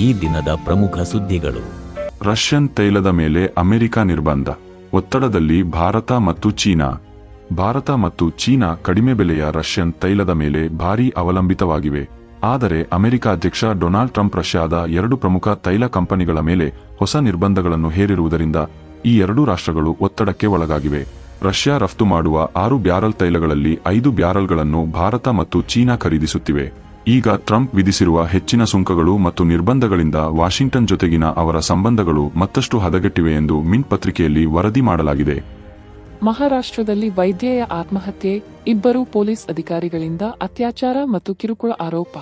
ಈ ದಿನದ ಪ್ರಮುಖ ಸುದ್ದಿಗಳು. ರಷ್ಯನ್ ತೈಲದ ಮೇಲೆ ಅಮೆರಿಕ ನಿರ್ಬಂಧ. ಒತ್ತಡದಲ್ಲಿ ಭಾರತ ಮತ್ತು ಚೀನಾ. ಭಾರತ ಮತ್ತು ಚೀನಾ ಕಡಿಮೆ ಬೆಲೆಯ ರಷ್ಯನ್ ತೈಲದ ಮೇಲೆ ಭಾರೀ ಅವಲಂಬಿತವಾಗಿವೆ. ಆದರೆ ಅಮೆರಿಕ ಅಧ್ಯಕ್ಷ ಡೊನಾಲ್ಡ್ ಟ್ರಂಪ್ ರಷ್ಯಾದ ಎರಡು ಪ್ರಮುಖ ತೈಲ ಕಂಪನಿಗಳ ಮೇಲೆ ಹೊಸ ನಿರ್ಬಂಧಗಳನ್ನು ಹೇರಿರುವುದರಿಂದ ಈ ಎರಡೂ ರಾಷ್ಟ್ರಗಳು ಒತ್ತಡಕ್ಕೆ ಒಳಗಾಗಿವೆ. ರಷ್ಯಾ ರಫ್ತು ಮಾಡುವ ಆರು ಬ್ಯಾರಲ್ ತೈಲಗಳಲ್ಲಿ ಐದು ಬ್ಯಾರಲ್ಗಳನ್ನು ಭಾರತ ಮತ್ತು ಚೀನಾ ಖರೀದಿಸುತ್ತಿವೆ. ಈಗ ಟ್ರಂಪ್ ವಿಧಿಸಿರುವ ಹೆಚ್ಚಿನ ಸುಂಕಗಳು ಮತ್ತು ನಿರ್ಬಂಧಗಳಿಂದ ವಾಷಿಂಗ್ಟನ್ ಜೊತೆಗಿನ ಅವರ ಸಂಬಂಧಗಳು ಮತ್ತಷ್ಟು ಹದಗೆಟ್ಟಿವೆ ಎಂದು ಮಿಂಟ್ ಪತ್ರಿಕೆಯಲ್ಲಿ ವರದಿ ಮಾಡಲಾಗಿದೆ. ಮಹಾರಾಷ್ಟ್ರದಲ್ಲಿ ವೈದ್ಯೆಯ ಆತ್ಮಹತ್ಯೆ, ಇಬ್ಬರು ಪೊಲೀಸ್ ಅಧಿಕಾರಿಗಳಿಂದ ಅತ್ಯಾಚಾರ ಮತ್ತು ಕಿರುಕುಳ ಆರೋಪ.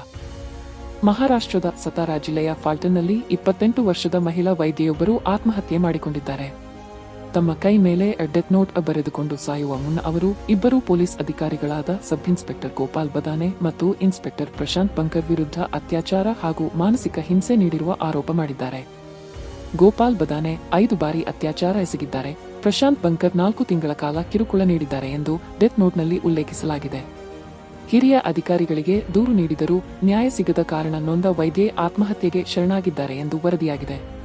ಮಹಾರಾಷ್ಟ್ರದ ಸತಾರಾ ಜಿಲ್ಲೆಯ ಫಾಲ್ಟನ್ನಲ್ಲಿ ಇಪ್ಪತ್ತೆಂಟು ವರ್ಷದ ಮಹಿಳಾ ವೈದ್ಯೆಯೊಬ್ಬರು ಆತ್ಮಹತ್ಯೆ ಮಾಡಿಕೊಂಡಿದ್ದಾರೆ. ತಮ್ಮ ಕೈ ಮೇಲೆ ಡೆತ್ ನೋಟ್ ಬರೆದುಕೊಂಡು ಸಾಯುವ ಮುನ್ನ ಅವರು ಇಬ್ಬರು ಪೊಲೀಸ್ ಅಧಿಕಾರಿಗಳಾದ ಸಬ್ ಇನ್ಸ್ಪೆಕ್ಟರ್ ಗೋಪಾಲ್ ಬದಾನೆ ಮತ್ತು ಇನ್ಸ್ಪೆಕ್ಟರ್ ಪ್ರಶಾಂತ್ ಬಂಕರ್ ವಿರುದ್ಧ ಅತ್ಯಾಚಾರ ಹಾಗೂ ಮಾನಸಿಕ ಹಿಂಸೆ ನೀಡಿರುವ ಆರೋಪ ಮಾಡಿದ್ದಾರೆ. ಗೋಪಾಲ್ ಬದಾನೆ ಐದು ಬಾರಿ ಅತ್ಯಾಚಾರ ಎಸಗಿದ್ದಾರೆ. ಪ್ರಶಾಂತ್ ಬಂಕರ್ ನಾಲ್ಕು ತಿಂಗಳ ಕಾಲ ಕಿರುಕುಳ ನೀಡಿದ್ದಾರೆ ಎಂದು ಡೆತ್ ನೋಟ್ನಲ್ಲಿ ಉಲ್ಲೇಖಿಸಲಾಗಿದೆ. ಹಿರಿಯ ಅಧಿಕಾರಿಗಳಿಗೆ ದೂರು ನೀಡಿದರೂ ನ್ಯಾಯ ಸಿಗದ ಕಾರಣ ನೊಂದ ವೈದ್ಯೆ ಆತ್ಮಹತ್ಯೆಗೆ ಶರಣಾಗಿದ್ದಾರೆ ಎಂದು ವರದಿಯಾಗಿದೆ.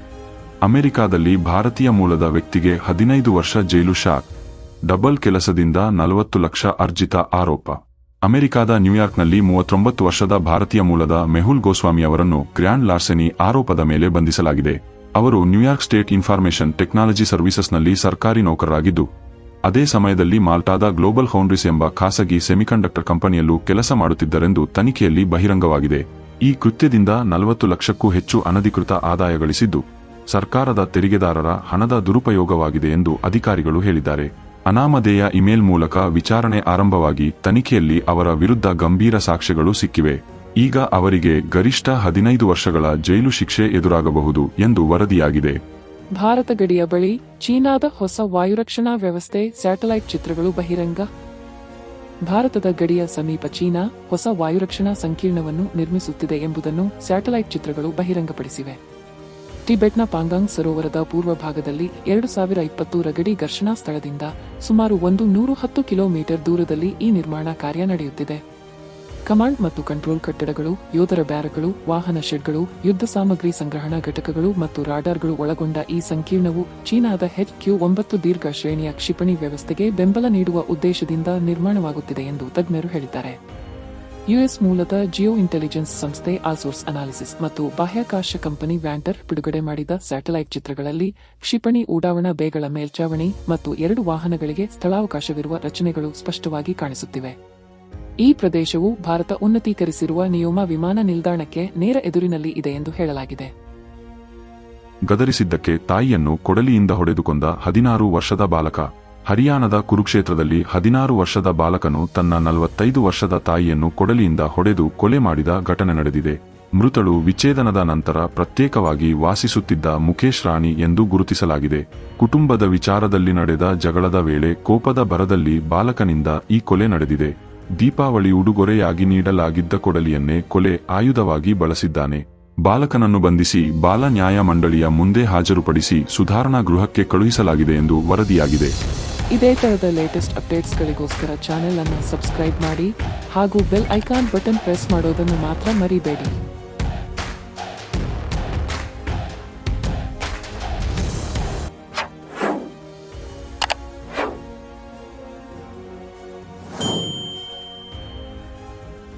ಅಮೆರಿಕಾದಲ್ಲಿ ಭಾರತೀಯ ಮೂಲದ ವ್ಯಕ್ತಿಗೆ ಹದಿನೈದು ವರ್ಷ ಜೈಲು ಶಾಕ್, ಡಬಲ್ ಕೆಲಸದಿಂದ ನಲವತ್ತು ಲಕ್ಷ ಅರ್ಜಿತ ಆರೋಪ. ಅಮೆರಿಕಾದ ನ್ಯೂಯಾರ್ಕ್ನಲ್ಲಿ ಮೂವತ್ತೊಂಬತ್ತು ವರ್ಷದ ಭಾರತೀಯ ಮೂಲದ ಮೆಹುಲ್ ಗೋಸ್ವಾಮಿ ಅವರನ್ನು ಗ್ರ್ಯಾಂಡ್ ಲಾರ್ಸೆನಿ ಆರೋಪದ ಮೇಲೆ ಬಂಧಿಸಲಾಗಿದೆ. ಅವರು New York state information technology ಸರ್ವಿಸಸ್ನಲ್ಲಿ ಸರ್ಕಾರಿ ನೌಕರರಾಗಿದ್ದು, ಅದೇ ಸಮಯದಲ್ಲಿ ಮಾಲ್ಟಾದ ಗ್ಲೋಬಲ್ ಫೌಂಡ್ರೀಸ್ ಎಂಬ ಖಾಸಗಿ ಸೆಮಿಕಂಡಕ್ಟರ್ ಕಂಪನಿಯಲ್ಲೂ ಕೆಲಸ ಮಾಡುತ್ತಿದ್ದರೆಂದು ತನಿಖೆಯಲ್ಲಿ ಬಹಿರಂಗವಾಗಿದೆ. ಈ ಕೃತ್ಯದಿಂದ ನಲವತ್ತು ಲಕ್ಷಕ್ಕೂ ಹೆಚ್ಚು ಅನಧಿಕೃತ ಆದಾಯ ಗಳಿಸಿದ್ದು ಸರ್ಕಾರದ ತೆರಿಗೆದಾರರ ಹಣದ ದುರುಪಯೋಗವಾಗಿದೆ ಎಂದು ಅಧಿಕಾರಿಗಳು ಹೇಳಿದ್ದಾರೆ. ಅನಾಮಧೇಯ ಇಮೇಲ್ ಮೂಲಕ ವಿಚಾರಣೆ ಆರಂಭವಾಗಿ ತನಿಖೆಯಲ್ಲಿ ಅವರ ವಿರುದ್ಧ ಗಂಭೀರ ಸಾಕ್ಷ್ಯಗಳು ಸಿಕ್ಕಿವೆ. ಈಗ ಅವರಿಗೆ ಗರಿಷ್ಠ ಹದಿನೈದು ವರ್ಷಗಳ ಜೈಲು ಶಿಕ್ಷೆ ಎದುರಾಗಬಹುದು ಎಂದು ವರದಿಯಾಗಿದೆ. ಭಾರತ ಗಡಿಯ ಬಳಿ ಚೀನಾದ ಹೊಸ ವಾಯುರಕ್ಷಣಾ ವ್ಯವಸ್ಥೆ, ಸ್ಯಾಟಲೈಟ್ ಚಿತ್ರಗಳು ಬಹಿರಂಗ. ಭಾರತದ ಗಡಿಯ ಸಮೀಪ ಚೀನಾ ಹೊಸ ವಾಯುರಕ್ಷಣಾ ಸಂಕೀರ್ಣವನ್ನು ನಿರ್ಮಿಸುತ್ತಿದೆ ಎಂಬುದನ್ನು ಸ್ಯಾಟಲೈಟ್ ಚಿತ್ರಗಳು ಬಹಿರಂಗಪಡಿಸಿವೆ. ಟಿಬೆಟ್ನ ಪಾಂಗಾಂಗ್ ಸರೋವರದ ಪೂರ್ವ ಭಾಗದಲ್ಲಿ ಎರಡು ಸಾವಿರ ಇಪ್ಪತ್ತು ಗಡಿ ಘರ್ಷಣಾ ಸ್ಥಳದಿಂದ ಸುಮಾರು ಒಂದು ನೂರು ಹತ್ತು ಕಿಲೋಮೀಟರ್ ದೂರದಲ್ಲಿ ಈ ನಿರ್ಮಾಣ ಕಾರ್ಯ ನಡೆಯುತ್ತಿದೆ. ಕಮಾಂಡ್ ಮತ್ತು ಕಂಟ್ರೋಲ್ ಕಟ್ಟಡಗಳು, ಯೋಧರ ಬ್ಯಾರಕ್ಗಳು ವಾಹನ ಶೆಡ್ಗಳು, ಯುದ್ಧ ಸಾಮಗ್ರಿ ಸಂಗ್ರಹಣಾ ಘಟಕಗಳು ಮತ್ತು ರಾಡಾರ್ಗಳು ಒಳಗೊಂಡ ಈ ಸಂಕೀರ್ಣವು ಚೀನಾದ ಹೆಚ್ ಕ್ಯೂ ಒಂಬತ್ತು ದೀರ್ಘ ಶ್ರೇಣಿಯ ಕ್ಷಿಪಣಿ ವ್ಯವಸ್ಥೆಗೆ ಬೆಂಬಲ ನೀಡುವ ಉದ್ದೇಶದಿಂದ ನಿರ್ಮಾಣವಾಗುತ್ತಿದೆ ಎಂದು ತಜ್ಞರು ಹೇಳಿದ್ದಾರೆ. ಯುಎಸ್ ಮೂಲದ ಜಿಯೋ ಇಂಟೆಲಿಜೆನ್ಸ್ ಸಂಸ್ಥೆ ಆಲ್ಸೋರ್ಸ್ ಅನಾಲಿಸಿಸ್ ಮತ್ತು ಬಾಹ್ಯಾಕಾಶ ಕಂಪನಿ ವ್ಯಾಂಟರ್ ಬಿಡುಗಡೆ ಮಾಡಿದ ಸ್ಯಾಟಲೈಟ್ ಚಿತ್ರಗಳಲ್ಲಿ ಕ್ಷಿಪಣಿ ಉಡಾವಣಾ ಬೇಗಳ ಮೇಲ್ಚಾವಣಿ ಮತ್ತು ಎರಡು ವಾಹನಗಳಿಗೆ ಸ್ಥಳಾವಕಾಶವಿರುವ ರಚನೆಗಳು ಸ್ಪಷ್ಟವಾಗಿ ಕಾಣಿಸುತ್ತಿವೆ. ಈ ಪ್ರದೇಶವು ಭಾರತ ಉನ್ನತೀಕರಿಸಿರುವ ನಿಯೋಮ ವಿಮಾನ ನಿಲ್ದಾಣಕ್ಕೆ ನೇರ ಎದುರಿನಲ್ಲಿ ಇದೆ ಎಂದು ಹೇಳಲಾಗಿದೆ. ಗದರಿಸಿದ್ದಕ್ಕೆ ತಾಯಿಯನ್ನು ಕೊಡಲಿಯಿಂದ ಹೊಡೆದುಕೊಂಡ ಹದಿನಾರು ವರ್ಷದ ಬಾಲಕ ಹರಿಯಾಣದ ಕುರುಕ್ಷೇತ್ರದಲ್ಲಿ ಹದಿನಾರು ವರ್ಷದ ಬಾಲಕನು ತನ್ನ ನಲವತ್ತೈದು ವರ್ಷದ ತಾಯಿಯನ್ನು ಕೊಡಲಿಯಿಂದ ಹೊಡೆದು ಕೊಲೆ ಮಾಡಿದ ಘಟನೆ ನಡೆದಿದೆ. ಮೃತಳು ವಿಚ್ಛೇದನದ ನಂತರ ಪ್ರತ್ಯೇಕವಾಗಿ ವಾಸಿಸುತ್ತಿದ್ದ ಮುಖೇಶ್ ರಾಣಿ ಎಂದು ಗುರುತಿಸಲಾಗಿದೆ. ಕುಟುಂಬದ ವಿಚಾರದಲ್ಲಿ ನಡೆದ ಜಗಳದ ವೇಳೆ ಕೋಪದ ಬರದಲ್ಲಿ ಬಾಲಕನಿಂದ ಈ ಕೊಲೆ ನಡೆದಿದೆ. ದೀಪಾವಳಿ ಉಡುಗೊರೆಯಾಗಿ ನೀಡಲಾಗಿದ್ದ ಕೊಡಲಿಯನ್ನೇ ಕೊಲೆ ಆಯುಧವಾಗಿ ಬಳಸಿದ್ದಾನೆ. ಬಾಲಕನನ್ನು ಬಂಧಿಸಿ ಬಾಲ ನ್ಯಾಯ ಮಂಡಳಿಯ ಮುಂದೆ ಹಾಜರುಪಡಿಸಿ ಸುಧಾರಣಾ ಗೃಹಕ್ಕೆ ಕಳುಹಿಸಲಾಗಿದೆ ಎಂದು ವರದಿಯಾಗಿದೆ. ಇದೇ ಥರದ ಲೇಟೆಸ್ಟ್ ಅಪ್ಡೇಟ್ಸ್ಗಳಿಗೋಸ್ಕರ ಚಾನೆಲ್ ಅನ್ನು ಸಬ್ಸ್ಕ್ರೈಬ್ ಮಾಡಿ ಹಾಗೂ ಬೆಲ್ ಐಕಾನ್ ಬಟನ್ ಪ್ರೆಸ್ ಮಾಡೋದನ್ನು ಮಾತ್ರ ಮರಿಬೇಡಿ.